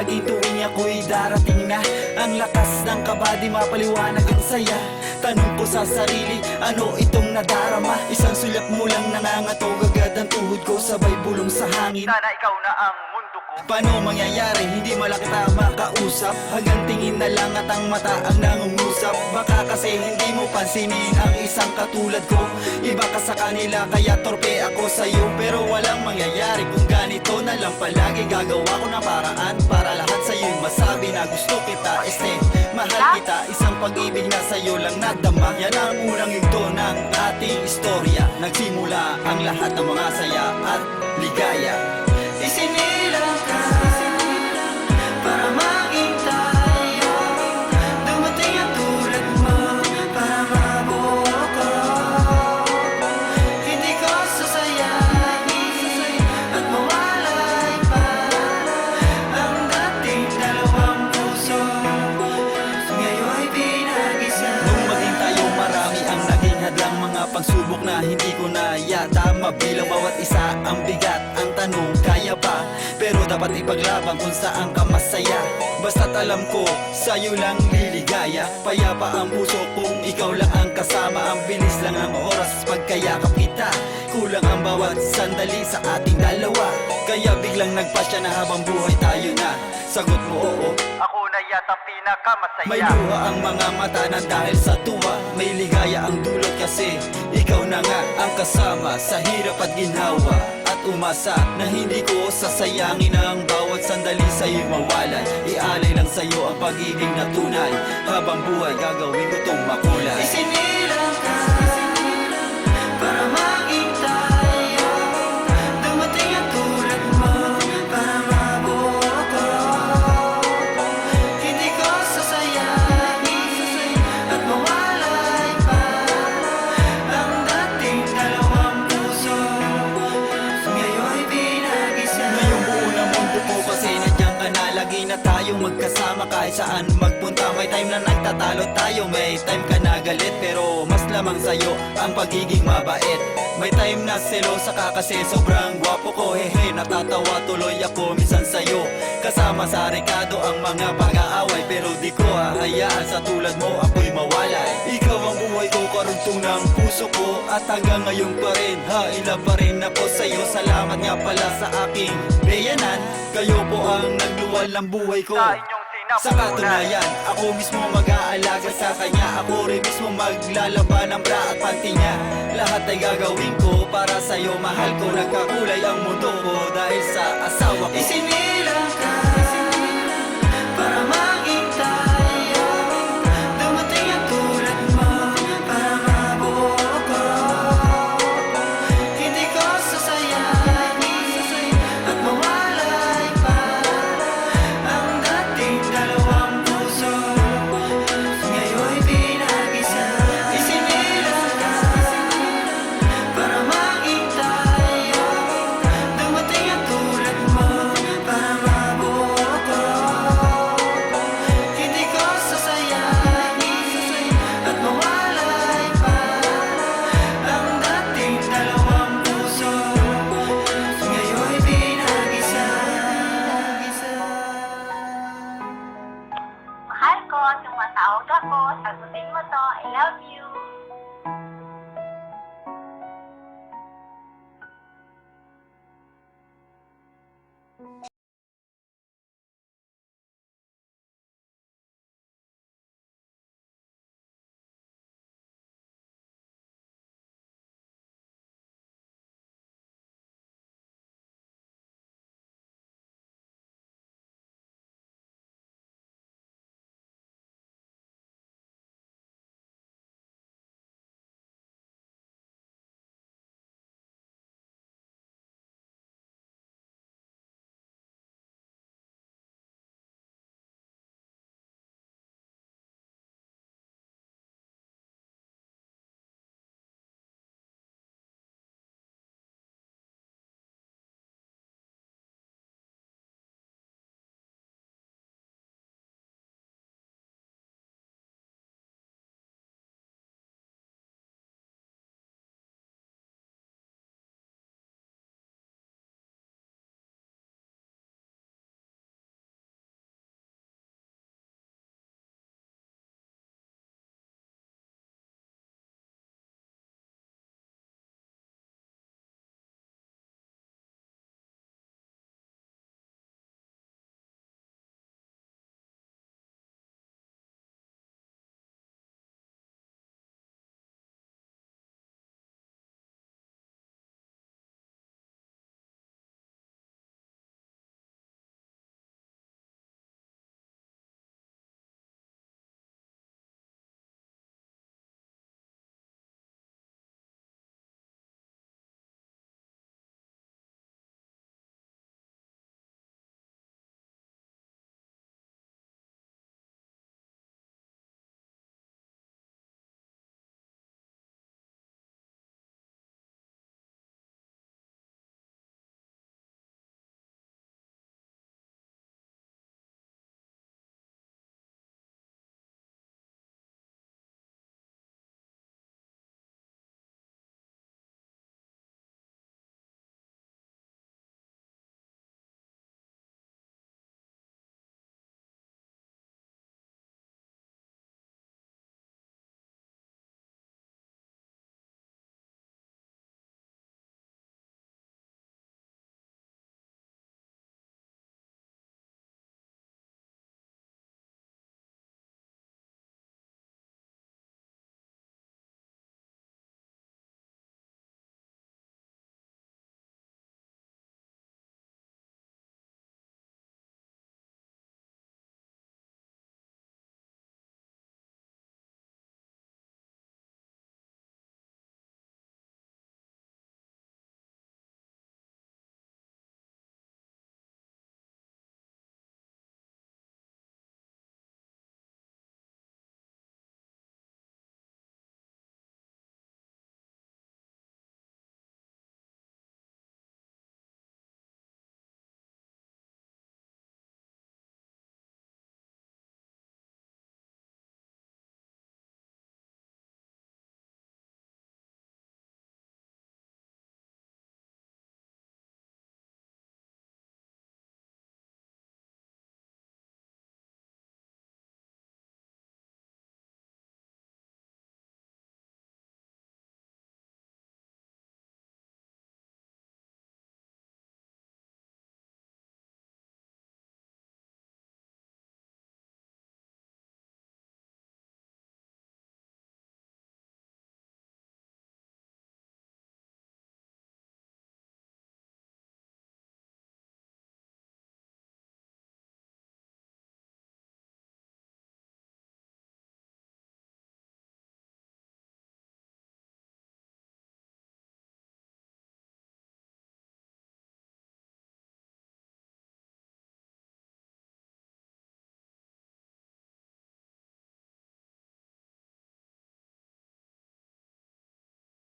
laging tuwing ako'y darating na. Ang lakas ng kaba di mapaliwanag ang saya. Tanong ko sa sarili, ano itong nadarama? Isang sulyap mo lang nangangatog agad ang tuhod ko Sabay bulong sa hangin. Sana ikaw na ang ko Paano mangyayari? Hindi malaki kita makausap. Hanggang tingin na lang at ang mata ang nangungusap. Baka kasi hindi mo pansinin ang isang katulad ko. Iba ka sa kanila kaya torpe ako sa'yo. Pero walang mangyayari kung ganito na lang palagi. Gagawa ko ng paraan para lahat sa'yo'y masabi na gusto kita. Este, mahal kita, isang pag-ibig na sa'yo lang nadama. Yan ang unang yugto ng ating istorya. Nagsimula ang lahat ng mga saya at ligaya. Isinilang na hindi ko na yata mabilang Bawat isa ang bigat Ang tanong kaya ba? Pero dapat ipaglaban kung saan ka masaya. Basta't alam ko sa'yo lang liligaya Payapa ang puso kung ikaw lang ang kasama. Ang bilis lang ang oras pagkayakap kita. Kulang ang bawat sandali sa ating dalawa. Kaya biglang nagpasya na habang buhay tayo na. Sagot mo oo. Ako na yata pinakamasaya. May luha ang mga mata na dahil sa tuwa. May ligaya ang dulot kasi Ikaw na nga ang kasama sa hirap at ginhawa At umasa na hindi ko sasayangin ang bawat sandali sa'yo'y mawalay Ialay lang sa'yo ang pagiging na tunay Habang buhay gagawin ko tong makulay. Isinilang ka para maging tayo May time ka na galit pero mas lamang sa'yo ang pagiging mabait. May time na selosa ka kasi sobrang gwapo ko Hehe, natatawa tuloy ako minsan sa'yo. Kasama sa rekado ang mga pag-aaway Pero di ko hahayaan sa tulad mo ako'y mawalay Ikaw ang buhay ko, karugtong ng puso ko At hanggang ngayon pa rin, haila pa rin ako sa'yo. Salamat nga pala sa aking beyanan Kayo po ang nagluwal ng buhay ko Sa inyong sa katunayan, ako mismo mag-aalaga sa kanya. Ako rin mismo maglalaban ng bra at panty niya. Lahat ay gagawin ko para sa'yo Mahal ko, nagkakulay ang mundo ko Dahil sa asawa ko. Isinilang ka love you.